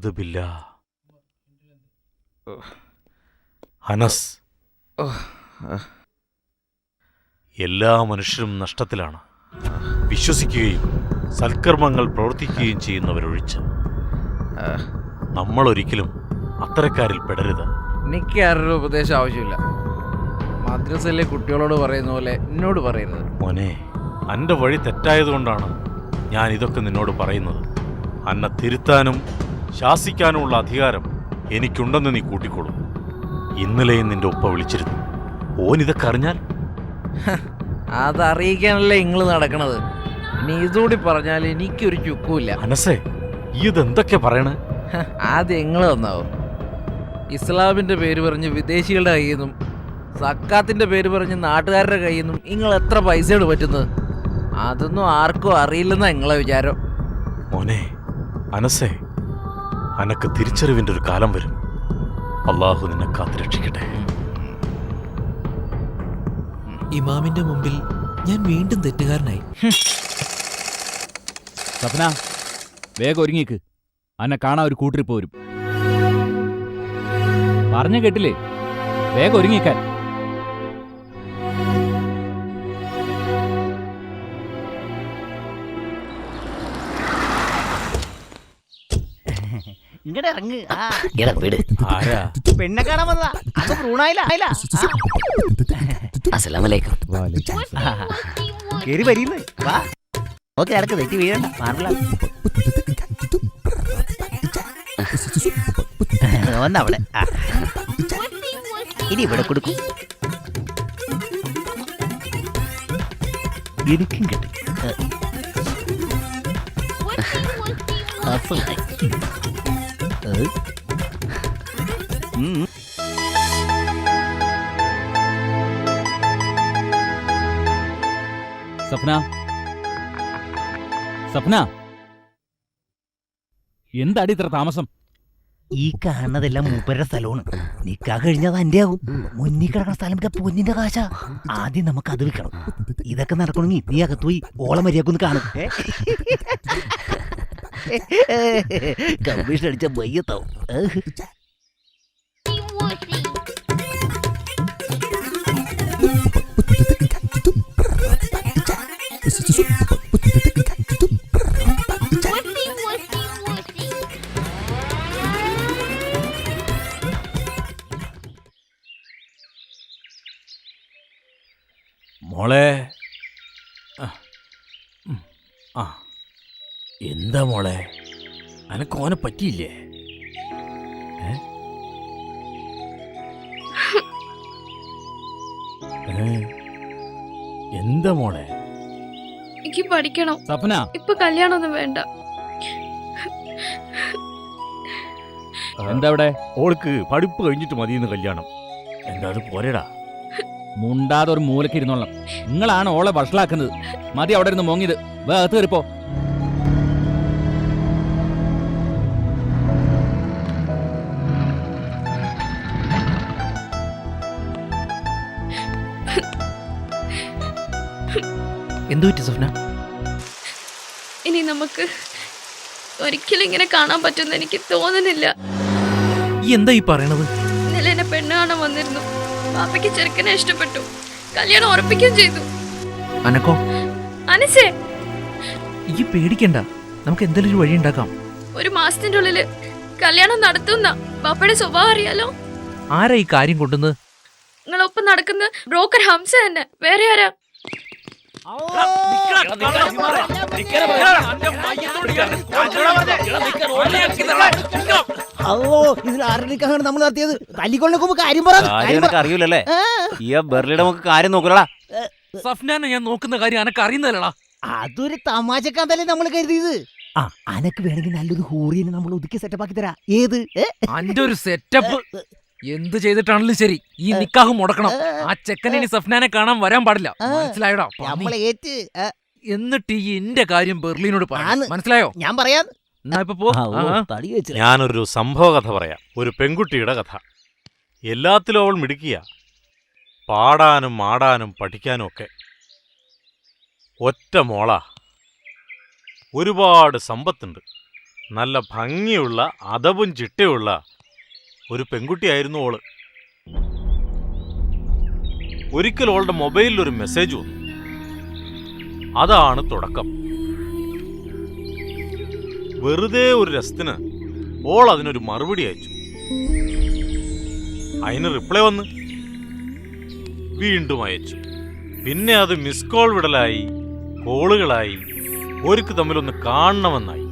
നഊദുബില്ലാ. അനസ് എല്ലാ മനുഷ്യരും നഷ്ടത്തിലാണ്. വിശ്വസിക്കുകയും സൽക്കർമ്മങ്ങൾ പ്രവർത്തിക്കുകയും ചെയ്യുന്നവരൊഴിച്ച്. നമ്മൾ ഒരിക്കലും അത്തരക്കാരിൽ പെടരുത്. എനിക്ക് ആരുടെ ഉപദേശം ആവശ്യമില്ല. മദ്രസയിലെ കുട്ടികളോട് പറയുന്ന പോലെ എന്നോട് പറയരുത്. മോനെ അന്റെ വഴി തെറ്റായതുകൊണ്ടാണ് ഞാൻ ഇതൊക്കെ നിന്നോട് പറയുന്നത്. അന്നെ തിരുത്താനും ശാസിക്കാനുമുള്ള അധികാരം എനിക്കുണ്ടെന്ന് നീ കൂട്ടിക്കൊള്ളു ഇന്നലെയും നിന്റെ ഉപ്പ വിളിച്ചിരുന്നു. ഓൻ ഇതൊക്കെ അറിഞ്ഞാൽ? അതറിയിക്കാനല്ലേ നിങ്ങൾ നടക്കണത്. ഇനി ഇതുകൂടി പറഞ്ഞാൽ എനിക്കൊരു ചുക്കുമില്ല മനസ്സേ ഇതെന്തൊക്കെ പറയണേ? ആദ്യം നിങ്ങൾ തന്നാവും ഇസ്ലാമിന്റെ പേര് പറഞ്ഞ് വിദേശികളുടെ കയ്യിൽ നിന്നും സക്കാത്തിന്റെ പേര് പറഞ്ഞ് നാട്ടുകാരുടെ കയ്യിൽ നിന്നും നിങ്ങൾ എത്ര പൈസയാണ് പറ്റുന്നത്? അതൊന്നും ആർക്കും അറിയില്ലെന്നാ നിങ്ങളെ വിചാരം. മോനെ അനസേ അനക്ക് തിരിച്ചറിവിന്റെ ഒരു കാലം വരും. അള്ളാഹു നിന്നെ കാത്തുരക്ഷിക്കട്ടെ ഇമാമിന്റെ മുമ്പിൽ ഞാൻ വീണ്ടും തെറ്റുകാരനായി. സപ്ന വേഗം ഒരുങ്ങിക്ക്. അന്നെ കാണാൻ ഒരു കൂട്ടിരിപ്പ് വരും പറഞ്ഞു കേട്ടില്ലേ? വേഗം ഒരുങ്ങിക്കാൻ. ഇങ്ങടെ ഇറങ്ങ്. ആ. എടാ വീട്. ആരാ? പെണ്ണെ കാണാൻ വന്നതാ. അത് ഭ്രൂണായില്ല ആയില്ല. അസലാമലൈക്കും കേറി വരീന്ന്. വാ. ഓക്കെ ഇടയ്ക്ക് തെറ്റി വീഴണ്ട. മാർബിള വന്നവിടെ ആ. ഇനി ഇവിടെ കൊടുക്കും. എനിക്കും കിട്ടും. അസലായി. സപ്ന. സപ്ന. എന്താടി ഇത്ര താമസം? ഈ കാണുന്നതെല്ലാം മൂപ്പരുടെ സ്ഥലമാണ്. നിക്കാ കഴിഞ്ഞത് എന്റെ ആകും മുന്നിൽ കിടക്കുന്ന സ്ഥലം മറ്റേ പൊന്നിന്റെ കാശ. ആദ്യം നമുക്ക് അത് വിൽക്കണം ഇതൊക്കെ നടക്കണമെങ്കിൽ നീ അകത്തുപോയി ഓളം മര്യാദക്കൊന്ന് കാണും? കമ്മീഷൻ അടിച്ച വയ്യത്താവും ഏഹ്. മോളെ ആ. എന്താ മോളെ? അനക്ക് ഓനെ പറ്റിയില്ലേ? എന്താ മോളെ? എനിക്ക് പഠിക്കണം. സപ്ന. ഇപ്പൊ കല്യാണമൊന്നും വേണ്ട. എന്താ ഓൾക്ക് പഠിപ്പ് കഴിഞ്ഞിട്ട് മതിയെന്ന് കല്യാണം. എന്താ അത് പോരെടാ. മുണ്ടാതെ ഒരു മൂലക്ക് ഇരുന്നോളാം നിങ്ങളാണ് ഓളെ വഷളാക്കുന്നത്. മതി അവിടെ ഇരുന്ന് മോങ്ങിയത്. വേഗത്ത് കയറിപ്പോ. എന്തു പറ്റി സ്വപ്ന? ഇനി നമുക്ക് ഒരിക്കലും ഇങ്ങനെ കാണാൻ പറ്റുമെന്ന് എനിക്ക് തോന്നുന്നില്ല. ഈ എന്താ ഈ പറയണത്? ഇന്നലെ എന്നെ പെണ്ണ് കാണാൻ വന്നിരുന്നു. പാപ്പയ്ക്ക് ചെറുക്കനെ ഇഷ്ടപ്പെട്ടു. കല്യാണം ഉറപ്പിക്കുകയും ചെയ്തു. അനക്കോ? അനസേ! ഈ പേടിക്കണ്ട. നമുക്ക് എന്തെങ്കിലും ഒരു വഴി ഉണ്ടാക്കാം. ഒരു മാസത്തിന്റെ ഉള്ളിൽ കല്യാണം നടത്തുന്ന പാപ്പയുടെ സ്വഭാവം അറിയാലോ? ആരാ ഈ കാര്യം കൊണ്ടുവന്ന് നിങ്ങളൊപ്പം നടക്കുന്ന ബ്രോക്കർ ഹംസ തന്നെ. വേറെ ആരാ? അല്ലോ ഇതിൽ ആരുടെ നമ്മൾ നടത്തിയത്? തല്ലിക്കൊണ്ടൊക്കെ കാര്യം പറ. കാര്യം പറ. അറിയൂലല്ലേ ഈ ബെർലിയുടെ നമുക്ക് കാര്യം നോക്കലടാ. സഫ്നാനെ ഞാൻ നോക്കുന്ന കാര്യം അനക്ക് അറിയുന്നതല്ലടാ. അതൊരു തമാശക്കാന്തല്ലേ നമ്മൾ കരുതിയത്? ആ അനക്ക് വേണമെങ്കിൽ നല്ലൊരു ഹൂറിയെ നമ്മൾ ഒതുക്കി സെറ്റപ്പ് ആക്കി തരാം. ഏത്? അന്റെ ഒരു സെറ്റപ്പ് എന്ത് ചെയ്തിട്ടാണെങ്കിലും ശരി. ഈ നിക്കാഹ് മുടക്കണം. ആ ചെക്കനെ ഇനി സഫ്നാനെ കാണാൻ വരാൻ പാടില്ല. മനസ്സിലായോടാ? നമ്മളെ ഏറ്റ് എന്നിട്ട് ഈ എന്റെ കാര്യം ബെർലിനോട് പറയാം മനസ്സിലായോ? ഞാൻ പറയാം. ഞാനൊരു സംഭവ കഥ പറയാം. ഒരു പെൺകുട്ടിയുടെ കഥ. എല്ലാത്തിലും അവൾ മിടുക്കിയ. പാടാനും ആടാനും പഠിക്കാനും ഒക്കെ. ഒറ്റ മോള. ഒരുപാട് സമ്പത്തുണ്ട്. നല്ല ഭംഗിയുള്ള അതവും ചിട്ടയുള്ള ഒരു പെൺകുട്ടിയായിരുന്നു ഓൾ. ഒരിക്കൽ ഓളുടെ മൊബൈലിൽ ഒരു മെസ്സേജ് വന്നു. അതാണ് തുടക്കം. വെറുതെ ഒരു രസത്തിന് ഓൾ അതിനൊരു മറുപടി അയച്ചു. അതിന് റിപ്ലൈ വന്ന് വീണ്ടും അയച്ചു. പിന്നെ അത് മിസ് കോൾ വിടലായി കോളുകളായി ഓർക്ക് തമ്മിലൊന്ന് കാണണമെന്നായി.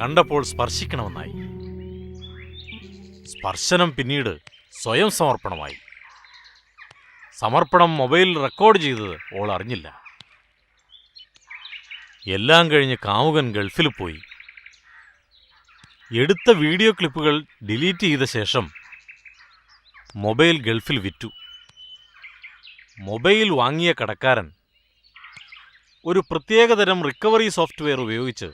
കണ്ടപ്പോൾ സ്പർശിക്കണമെന്നായി. സ്പർശനം പിന്നീട് സ്വയം സമർപ്പണമായി. സമർപ്പണം മൊബൈലിൽ റെക്കോർഡ് ചെയ്തത് ഓൾ അറിഞ്ഞില്ല. എല്ലാം കഴിഞ്ഞ് കാമുകൻ ഗൾഫിൽ പോയി. എടുത്ത വീഡിയോ ക്ലിപ്പുകൾ ഡിലീറ്റ് ചെയ്ത ശേഷം മൊബൈൽ ഗൾഫിൽ വിറ്റു. മൊബൈൽ വാങ്ങിയ കടക്കാരൻ ഒരു പ്രത്യേകതരം റിക്കവറി സോഫ്റ്റ്വെയർ ഉപയോഗിച്ച്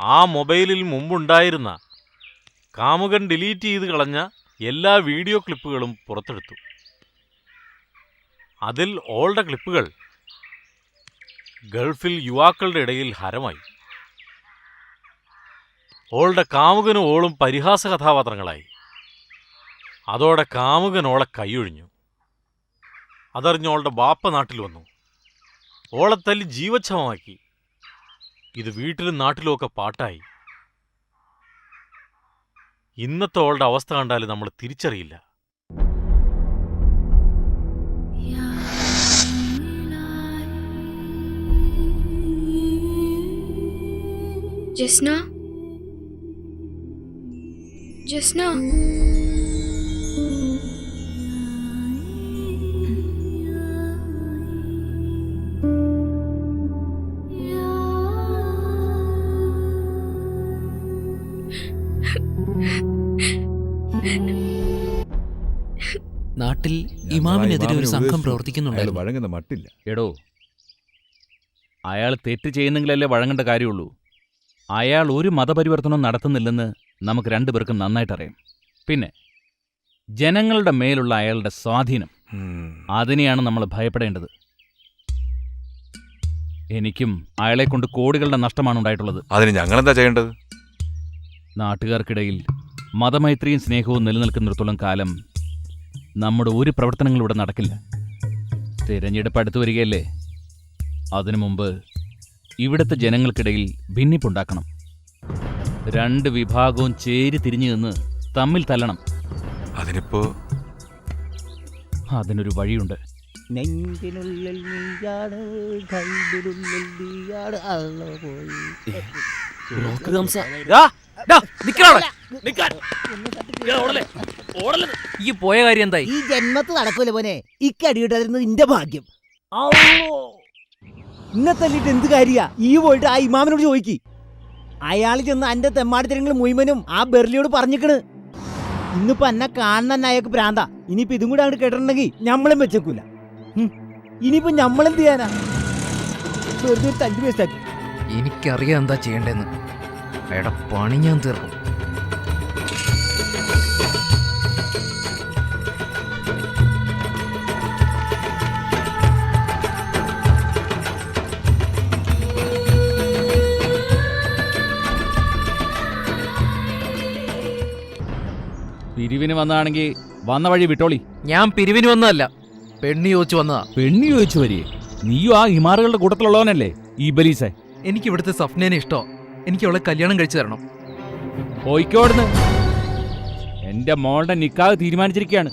ആ മൊബൈലിൽ മുമ്പുണ്ടായിരുന്ന കാമുകൻ ഡിലീറ്റ് ചെയ്ത് കളഞ്ഞ എല്ലാ വീഡിയോ ക്ലിപ്പുകളും പുറത്തെടുത്തു. അതിൽ ഓൾഡ ക്ലിപ്പുകൾ ഗൾഫിൽ യുവാക്കളുടെ ഇടയിൽ ഹരമായി. ഓളുടെ കാമുകനും ഓളും പരിഹാസ കഥാപാത്രങ്ങളായി. അതോടെ കാമുകൻ ഓളെ കൈയൊഴിഞ്ഞു. അതറിഞ്ഞ ഓളുടെ ബാപ്പ നാട്ടിൽ വന്നു. ഓളെ തല്ലി ജീവച്ഛവമാക്കി. ഇത് വീട്ടിലും നാട്ടിലുമൊക്കെ പാട്ടായി. ഇന്നത്തെ ഓളുടെ അവസ്ഥ കണ്ടാൽ നമ്മൾ തിരിച്ചറിയില്ല. ജസ്ന? ജസ്ന? ഇമാമിനെതിരെ ഒരു സംഘം അയാൾ പ്രവർത്തിക്കുന്നുണ്ടായിരുന്നു. വഴങ്ങുന്ന മട്ടില്ല. എടോ അയാൾ തെറ്റ് ചെയ്യുന്നെങ്കിലല്ലേ വഴങ്ങേണ്ട കാര്യമുള്ളൂ. അയാൾ ഒരു മതപരിവർത്തനവും നടത്തുന്നില്ലെന്ന് നമുക്ക് രണ്ടുപേർക്കും നന്നായിട്ടറിയാം പിന്നെ ജനങ്ങളുടെ മേലുള്ള അയാളുടെ സ്വാധീനം. അതിനെയാണ് നമ്മൾ ഭയപ്പെടേണ്ടത്. എനിക്കും അയാളെ കൊണ്ട് കോടികളുടെ നഷ്ടമാണ് ഉണ്ടായിട്ടുള്ളത്. അതിന് ഞങ്ങൾ എന്താ ചെയ്യേണ്ടത്? നാട്ടുകാർക്കിടയിൽ മതമൈത്രിയും സ്നേഹവും നിലനിൽക്കുന്നിടത്തോളം കാലം നമ്മുടെ ഒരു പ്രവർത്തനങ്ങൾ ഇവിടെ നടക്കില്ല. തിരഞ്ഞെടുപ്പ് അടുത്തു വരികയല്ലേ? അതിനു മുമ്പ് ഇവിടുത്തെ ജനങ്ങൾക്കിടയിൽ ഭിന്നിപ്പുണ്ടാക്കണം. രണ്ട് വിഭാഗവും ചേരി തിരിഞ്ഞു നിന്ന് തമ്മിൽ തല്ലണം. അതിനിപ്പോ? അതിനൊരു വഴിയുണ്ട്. നെഞ്ചിനുള്ളിൽ നീയാണ് കൈവിനുള്ളിൽ നീയാണ് അള്ള പോയി ഈ പോയ കാര്യം എന്തായി? ഈ ജന്മത്ത് നടക്കൂല പോനെ ഇക്കടിയിട്ടായിരുന്നു നിന്റെ ഭാഗ്യം. ഇന്നത്തല്ലിട്ട് എന്ത് കാര്യ? ഈ പോയിട്ട് ആ ഇമാമിനോട് ചോദിക്ക്. അയാൾ ചെന്ന് അന്റെ തെമ്മാടിത്തരങ്ങൾ മുയ്മനും ആ ബെർലിയോട് പറഞ്ഞിക്കണ്. ഇന്നിപ്പോ എന്നെ കാണുന്ന അയാൾക്ക് പ്രാന്ത. ഇനിയിപ്പോ ഇതും കൂടെ അങ്ങോട്ട് കേട്ടിട്ടുണ്ടെങ്കിൽ ഞമ്മളും വെച്ചേക്കൂല. ഇനിയിപ്പോ ഞമ്മളെന്ത് ചെയ്യാനാ? വെറുതെ തല്ലി വേസ്റ്റാക്കി എനിക്കറിയാം എന്താ ചെയ്യേണ്ടതെന്ന്. അയാടെ പണി ഞാൻ തീർക്കും. പിരിവിന് വന്നതാണെങ്കിൽ വന്ന വഴി വിട്ടോളി. ഞാൻ പിരിവിന് വന്നതല്ല പെണ്ണി ചോദിച്ചു വന്നതാ. പെണ്ണി ചോദിച്ചു വരിയേ. നീയോ ആ ഹിമാറുകളുടെ കൂട്ടത്തിലുള്ളവനല്ലേ ഈ ബലീസെ? എനിക്ക് ഇവിടുത്തെ സഫ്നേനെ ഇഷ്ടോ. എനിക്ക് അവളെ കല്യാണം കഴിച്ചു തരണം. പോയിക്കോടുന്ന് എന്റെ മോളുടെ നിക്കാഹ് തീരുമാനിച്ചിരിക്കുകയാണ്.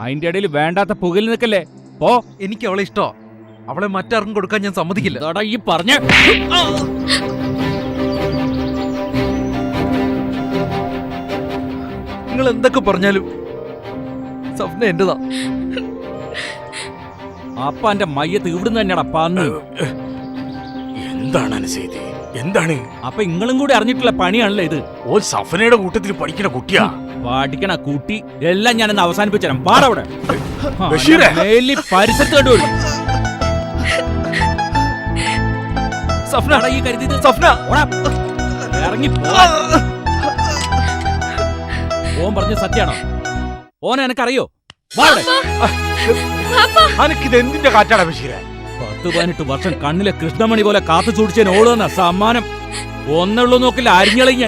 അതിന്റെ ഇടയിൽ വേണ്ടാത്ത പുകയിൽ നിൽക്കല്ലേ? പോ. എനിക്ക് അവളെ ഇഷ്ടോ. അവളെ മറ്റാർക്കും കൊടുക്കാൻ ഞാൻ സമ്മതിക്കില്ല. ഈ പറഞ്ഞ? നിങ്ങൾ എന്തൊക്കെ പറഞ്ഞാലും സ്വപ്ന എന്റേതാ. അപ്പ എന്റെ മയ്യത്ത് ഇവിടുന്ന് തന്നെയാടാ പന്ന്. എന്താണ് അനുസരിച്ച് എന്താണ്? അപ്പൊ ഇങ്ങളും കൂടി അറിഞ്ഞിട്ടുള്ള പണിയാണല്ലോ ഇത്? ഓ സഫനയുടെ കൂട്ടത്തിൽ പഠിക്കണ കുട്ടിയാ. പാടിക്കണ കുട്ടി. എല്ലാം ഞാനൊന്ന് അവസാനിപ്പിച്ചു തരാം. പാടവിടെ ബഷീറേ. പരിസരത്ത് കണ്ടുവരും സഫ്ന ഈ കരുതി സഫ്ന. ഇറങ്ങി പോ. ഓൻ പറഞ്ഞ സത്യാണോ ഓനെ എനക്കറിയോ. അനക്കിത് എന്തിന്റെ കാറ്റാടാ ബഷീരെ പത്ത് പതിനെട്ട് വർഷം കണ്ണിലെ കൃഷ്ണമണി പോലെ കാത്തു സൂക്ഷിച്ചതിന് ഓൾ തന്ന സമ്മാനം. ഒന്നുള്ളൂ നോക്കില്ല അരിഞ്ഞളിഞ്ഞ.